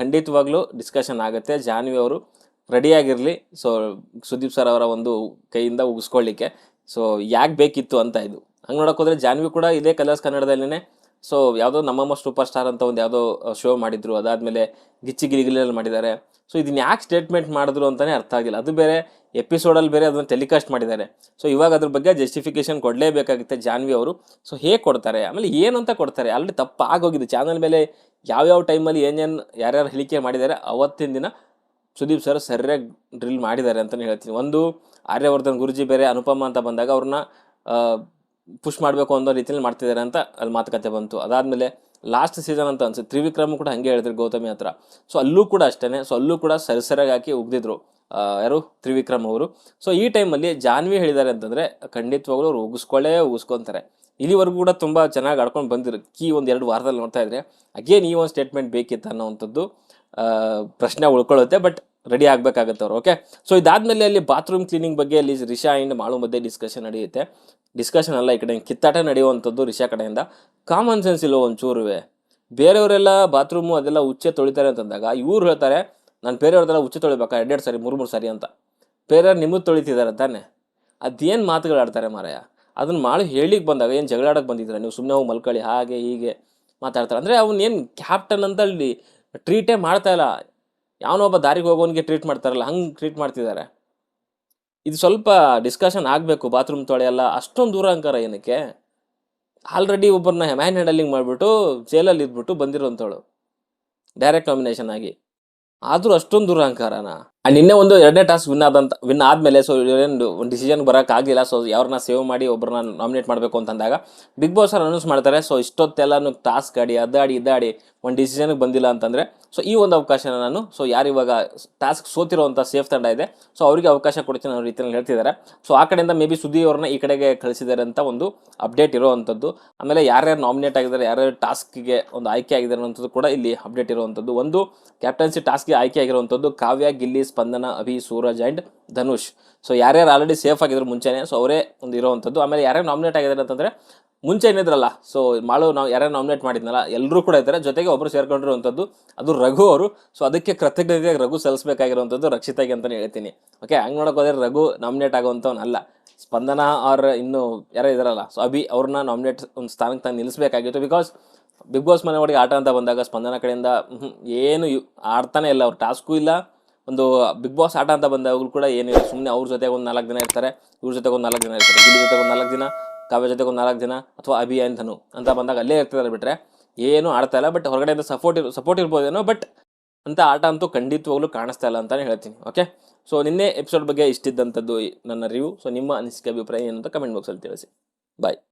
ಖಂಡಿತವಾಗ್ಲೂ ಡಿಸ್ಕಷನ್ ಆಗುತ್ತೆ. ಜಾನ್ವಿ ಅವರು ರೆಡಿಯಾಗಿರಲಿ ಸೊ ಸುದೀಪ್ ಸರ್ ಅವರ ಒಂದು ಕೈಯಿಂದ ಉಗಿಸ್ಕೊಳ್ಳಿಕ್ಕೆ. ಸೊ ಯಾಕೆ ಬೇಕಿತ್ತು ಅಂತ ಇದು. ಹಂಗೆ ನೋಡಕ್ಕೆ ಹೋದರೆ ಜಾನ್ವಿ ಕೂಡ ಇದೇ ಕಲರ್ಸ್ ಕನ್ನಡದಲ್ಲೇ ಸೊ ಯಾವುದೋ ನಮ್ಮಮ್ಮ ಸೂಪರ್ ಸ್ಟಾರ್ ಅಂತ ಒಂದು ಯಾವುದೋ ಶೋ ಮಾಡಿದ್ರು. ಅದಾದಮೇಲೆ ಗಿಚ್ಚಿ ಗಿಲಿಗಿಲಿಯಲ್ಲಿ ಮಾಡಿದ್ದಾರೆ. ಸೊ ಇದನ್ನ ಯಾಕೆ ಸ್ಟೇಟ್ಮೆಂಟ್ ಮಾಡಿದ್ರು ಅಂತಲೇ ಅರ್ಥ ಆಗಿಲ್ಲ. ಅದು ಬೇರೆ. ಎಪಿಸೋಡಲ್ಲಿ ಬೇರೆ ಅದನ್ನು ಟೆಲಿಕಾಸ್ಟ್ ಮಾಡಿದ್ದಾರೆ. ಸೊ ಇವಾಗ ಅದ್ರ ಬಗ್ಗೆ ಜಸ್ಟಿಫಿಕೇಶನ್ ಕೊಡಲೇಬೇಕಾಗುತ್ತೆ ಜಾನ್ವಿ ಅವರು. ಸೊ ಹೇಗೆ ಕೊಡ್ತಾರೆ? ಆಮೇಲೆ ಏನು ಅಂತ ಕೊಡ್ತಾರೆ? ಆಲ್ರೆಡಿ ತಪ್ಪು ಆಗೋಗಿದೆ ಚಾನಲ್ ಮೇಲೆ ಯಾವ್ಯಾವ ಟೈಮಲ್ಲಿ ಏನೇನು ಯಾರ್ಯಾರು ಹೇಳಿಕೆ ಮಾಡಿದ್ದಾರೆ, ಅವತ್ತಿನ ದಿನ ಸುದೀಪ್ ಸರ್ ಸರಿಯಾಗಿ ಡ್ರಿಲ್ ಮಾಡಿದ್ದಾರೆ ಅಂತಲೇ ಹೇಳ್ತೀನಿ. ಒಂದು, ಆರ್ಯವರ್ಧನ್ ಗುರುಜಿ ಬೇರೆ, ಅನುಪಮ ಅಂತ ಬಂದಾಗ ಅವ್ರನ್ನ ಪುಷ್ ಮಾಡಬೇಕು ಅನ್ನೋ ರೀತಿಯಲ್ಲಿ ಮಾಡ್ತಿದ್ದಾರೆ ಅಂತ ಅಲ್ಲಿ ಮಾತುಕತೆ ಬಂತು. ಅದಾದಮೇಲೆ ಲಾಸ್ಟ್ ಸೀಸನ್ ಅಂತ ಅನ್ಸುತ್ತೆ. ತ್ರಿವಿಕ್ರಮ್ ಕೂಡ ಹಂಗೆ ಹೇಳಿದ್ರು ಗೌತಮಿ ಹತ್ರ. ಸೊ ಅಲ್ಲೂ ಕೂಡ ಅಷ್ಟೇ ಸೊ ಅಲ್ಲೂ ಕೂಡ ಸರಿಸರಾಗಿ ಹಾಕಿ ಉಗ್ದಿದ್ರು. ಯಾರು? ತ್ರಿವಿಕ್ರಮ್ ಅವರು. ಸೊ ಈ ಟೈಮಲ್ಲಿ ಜಾನ್ವಿ ಹೇಳಿದ್ದಾರೆ ಅಂತಂದರೆ ಖಂಡಿತವಾಗ್ಲೂ ಅವ್ರು ಉಗಿಸ್ಕೊಳ್ಳೇ ಉಗಿಸ್ಕೊತಾರೆ. ಇಲ್ಲಿವರೆಗೂ ಕೂಡ ತುಂಬ ಚೆನ್ನಾಗಿ ಆಡ್ಕೊಂಡು ಬಂದಿರು ಕೀ ಒಂದು ಎರಡು ವಾರದಲ್ಲಿ ನೋಡ್ತಾ ಇದ್ರೆ, ಅಗೇನ್ ಈ ಒಂದು ಸ್ಟೇಟ್ಮೆಂಟ್ ಬೇಕಿತ್ತು ಅನ್ನೋವಂಥದ್ದು ಪ್ರಶ್ನೆ ಉಳ್ಕೊಳ್ಳುತ್ತೆ ಬಟ್ ರೆಡಿ ಆಗಬೇಕಾಗತ್ತೆ ಅವ್ರು ಓಕೆ ಸೊ ಇದಾದಮೇಲೆ ಅಲ್ಲಿ ಬಾತ್ರೂಮ್ ಕ್ಲೀನಿಂಗ್ ಬಗ್ಗೆ ಅಲ್ಲಿ ರಿಷಾ ಆ್ಯಂಡ್ ಮಾಳು ಮಧ್ಯೆ ಡಿಸ್ಕಷನ್ ನಡೆಯುತ್ತೆ. ಡಿಸ್ಕಷನ್ ಅಲ್ಲ, ಈ ಕಡೆ ಕಿತ್ತಾಟ ನಡೆಯುವಂಥದ್ದು ರಿಷಾ ಕಡೆಯಿಂದ. ಕಾಮನ್ ಸೆನ್ಸ್ ಇಲ್ಲೋ ಒಂಚೂರುವೆ? ಬೇರೆಯವರೆಲ್ಲ ಬಾತ್ರೂಮು ಅದೆಲ್ಲ ಉಚ್ಚೆ ತೊಳಿತಾರೆ ಅಂತಂದಾಗ ಇವ್ರು ಹೇಳ್ತಾರೆ ನಾನು ಬೇರೆಯವ್ರದೆಲ್ಲ ಹುಚ್ಚು ತೊಳಿಬೇಕಾ? ಎರಡೆರಡು ಸಾರಿ ಮೂರು ಮೂರು ಸಾರಿ ಅಂತ. ಬೇರೆಯವ್ರು ನಿಮ್ಮದು ತೊಳಿತಿದ್ದಾರೆ ತಾನೆ. ಅದೇನು ಮಾತುಗಳಾಡ್ತಾರೆ ಮಾರಾಯ? ಅದನ್ನು ಮಾಡಿ ಹೇಳಿಕ್ಕೆ ಬಂದಾಗ, ಏನು ಜಗಳಾಡಕ್ಕೆ ಬಂದಿದ್ದೀರಾ ನೀವು? ಸುಮ್ಮನೆ ಹೋಗಿ ಮಲ್ಕೊಳ್ಳಿ, ಹಾಗೆ, ಹೀಗೆ ಮಾತಾಡ್ತಾರೆ. ಅಂದರೆ ಅವನೇನು ಕ್ಯಾಪ್ಟನ್ ಅಂತ ಅಲ್ಲಿ ಟ್ರೀಟೇ ಮಾಡ್ತಾ ಇಲ್ಲ. ಯಾವನೊಬ್ಬ ದಾರಿಗೆ ಹೋಗೋನಿಗೆ ಟ್ರೀಟ್ ಮಾಡ್ತಾರಲ್ಲ, ಹಂಗೆ ಟ್ರೀಟ್ ಮಾಡ್ತಿದ್ದಾರೆ. ಇದು ಸ್ವಲ್ಪ ಡಿಸ್ಕಷನ್ ಆಗಬೇಕು ಬಾತ್ರೂಮ್ ತೊಳೆಯಲ್ಲ ಅಷ್ಟೊಂದು ದೂರ ಅಂಕಾರ ಏನಕ್ಕೆ? ಆಲ್ರೆಡಿ ಒಬ್ಬರನ್ನ ಮ್ಯಾನ್ ಹ್ಯಾಂಡಲಿಂಗ್ ಮಾಡಿಬಿಟ್ಟು, ಜೈಲಲ್ಲಿ ಇದ್ಬಿಟ್ಟು ಬಂದಿರೋಂಥವಳು. ಡೈರೆಕ್ಟ್ ನಾಮಿನೇಷನ್ ಆಗಿ. ಆದರೂ ಅಷ್ಟೊಂದು ದುರಹಂಕಾರನ ಅಂಡ್ ನಿನ್ನೆ ಒಂದು ಎರಡನೇ ಟಾಸ್ ವಿನ್ ಆದಂತ ವಿನ್ ಆದಮೇಲೆ ಸೊ ಏನು ಡಿಸಿಷನ್ ಆಗಿಲ್ಲ ಸೊ ಯಾರನ್ನ ಸೇವ್ ಮಾಡಿ ಒಬ್ಬರನ್ನ ನಾಮಿನೇಟ್ ಮಾಡಬೇಕು ಅಂತಂದಾಗ ಬಿಗ್ ಬಾಸ್ ಅವ್ರು ಅನೌನ್ಸ್ ಮಾಡ್ತಾರೆ ಸೊ ಇಷ್ಟೊತ್ತೆಲ್ಲ ಟಾಸ್ಕ್ ಆಡಿ ಅದಾಡಿ, ಇದಾಡಿ, ಒಂದು ಡಿಸಿಷನ್ಗೆ ಬಂದಿಲ್ಲ ಅಂತಂದರೆ ಸೊ ಈ ಒಂದು ಅವಕಾಶನ ನಾನು ಸೊ ಯಾರು ಇವಾಗ ಟಾಸ್ಕ್ ಸೋತಿರುವಂಥ ಸೇಫ್ ತಂಡ ಇದೆ ಸೊ ಅವರಿಗೆ ಅವಕಾಶ ಕೊಡ್ತೀನಿ ಅನ್ನೋ ರೀತಿಯಲ್ಲಿ ಹೇಳ್ತಿದ್ದಾರೆ. ಸೊ ಆ ಕಡೆಯಿಂದ ಮೇ ಬಿ ಸುದ್ದಿ ಈ ಕಡೆಗೆ ಕಳಿಸಿದ್ದಾರೆ ಅಂತ ಒಂದು ಅಪ್ಡೇಟ್ ಇರೋವಂಥದ್ದು. ಆಮೇಲೆ ಯಾರ್ಯಾರು ನಾಮಿನೇಟ್ ಆಗಿದ್ದಾರೆ, ಯಾರ್ಯಾರು ಟಾಸ್ಕ್ಗೆ ಒಂದು ಆಯ್ಕೆ ಆಗಿದ್ದಾರೆ ಅನ್ನೋಂಥದ್ದು ಕೂಡ ಇಲ್ಲಿ ಅಪ್ಡೇಟ್ ಇರುವಂಥದ್ದು. ಒಂದು ಕ್ಯಾಪ್ಟನ್ಸಿ ಟಾಸ್ಕ್ಗೆ ಆಯ್ಕೆ ಆಗಿರುವಂಥದ್ದು ಕಾವ್ಯ, ಗಿಲ್ಲಿ, ಸ್ಪಂದನ, ಅಭಿ, ಸೂರಜ್ ಆ್ಯಂಡ್ ಧನುಷ್. ಸೊ ಯಾರ್ಯಾರು ಆಲ್ರೆಡಿ ಸೇಫ್ ಆಗಿದ್ರು ಮುಂಚೆನೇ ಸೊ ಅವರೇ ಒಂದು ಇರುವಂಥದ್ದು. ಆಮೇಲೆ ಯಾರ್ಯಾರು ನಾಮಿನೇಟ್ ಆಗಿದ್ದಾರೆ ಅಂತಂದರೆ ಮುಂಚೆ ಏನಿದ್ರಲ್ಲ ಸೊ ಮಾಳು ನಾವು ಯಾರ್ಯಾರು ನಾಮಿನೇಟ್ ಮಾಡಿದ್ನಲ್ಲ ಎಲ್ಲರೂ ಕೂಡ ಇದ್ದಾರೆ. ಜೊತೆಗೆ ಒಬ್ಬರು ಸೇರ್ಕೊಂಡಿರುವಂಥದ್ದು ಅದು ರಘು ಅವರು. ಸೊ ಅದಕ್ಕೆ ಕೃತಜ್ಞತೆಯಾಗಿ ರಘು ಸಲ್ಲಿಸಬೇಕಾಗಿರುವಂಥದ್ದು ರಕ್ಷಿತಾಗಿ ಅಂತಲೇ ಹೇಳ್ತೀನಿ. ಓಕೆ ಹಂಗೆ ನೋಡೋಕೆ ಹೋದ್ರೆ ರಘು ನಾಮಿನೇಟ್ ಆಗುವಂಥವ್ನಲ್ಲ. ಸ್ಪಂದನ ಅವ್ರ ಇನ್ನು ಯಾರೋ ಇದಾರಲ್ಲ ಸೊ ಅಭಿ ಅವ್ರನ್ನ ನಾಮಿನೇಟ್ ಒಂದು ಸ್ಥಾನಕ್ಕೆ ತಾನು ನಿಲ್ಲಿಸಬೇಕಾಗಿತ್ತು. ಬಿಕಾಸ್ ಬಿಗ್ ಬಾಸ್ ಮನೆ ಒಳಗೆ ಆಟ ಅಂತ ಬಂದಾಗ ಸ್ಪಂದನ ಕಡೆಯಿಂದ ಏನು ಆಡ್ತಾನೆ ಇಲ್ಲ ಅವ್ರ, ಟಾಸ್ಕು ಇಲ್ಲ. ಒಂದು ಬಿಗ್ ಬಾಸ್ ಆಟ ಅಂತ ಬಂದಾಗಲೂ ಕೂಡ ಏನಿಲ್ಲ ಸುಮ್ಮನೆ ಅವ್ರ ಜೊತೆಗೆ ಒಂದು ನಾಲ್ಕು ದಿನ ಇರ್ತಾರೆ, ಇವ್ರ ಜೊತೆಗೆ ಒಂದು ನಾಲ್ಕು ದಿನ ಇರ್ತಾರೆ ಇಲ್ಲಿ ಜೊತೆಗೆ ಒಂದು ನಾಲ್ಕು ದಿನ ಕಾವ್ಯ ಜೊತೆಗೆ ಒಂದು ನಾಲ್ಕು ಜನ ಅಥವಾ ಅಭಿ ಅಂತನು ಅಂತ ಬಂದಾಗ ಅಲ್ಲೇ ಇರ್ತಿದ್ದಾರೆ ಬಿಟ್ಟರೆ ಏನೂ ಆಡ್ತಾ ಇಲ್ಲ. ಬಟ್ ಹೊರಗಡೆಯಿಂದ ಸಪೋರ್ಟ್ ಇರೋ ಸಪೋರ್ಟ್ ಇರ್ಬೋದೇನೋ ಬಟ್ ಅಂತ ಆಟ ಅಂತೂ ಖಂಡಿತವಾಗ್ಲೂ ಕಾಣಿಸ್ತಾ ಇಲ್ಲ ಅಂತಲೇ ಹೇಳ್ತೀನಿ. ಓಕೆ ಸೊ ನಿನ್ನೆ ಎಪಿಸೋಡ್ ಬಗ್ಗೆ ಇಷ್ಟಿದ್ದಂಥದ್ದು ನನ್ನ ರಿವ್ಯೂ ಸೊ ನಿಮ್ಮ ಅನಿಸಿಕೆ, ಅಭಿಪ್ರಾಯ ಏನು ಅಂತ ಕಮೆಂಟ್ ಬಾಕ್ಸಲ್ಲಿ ತಿಳಿಸಿ. ಬಾಯ್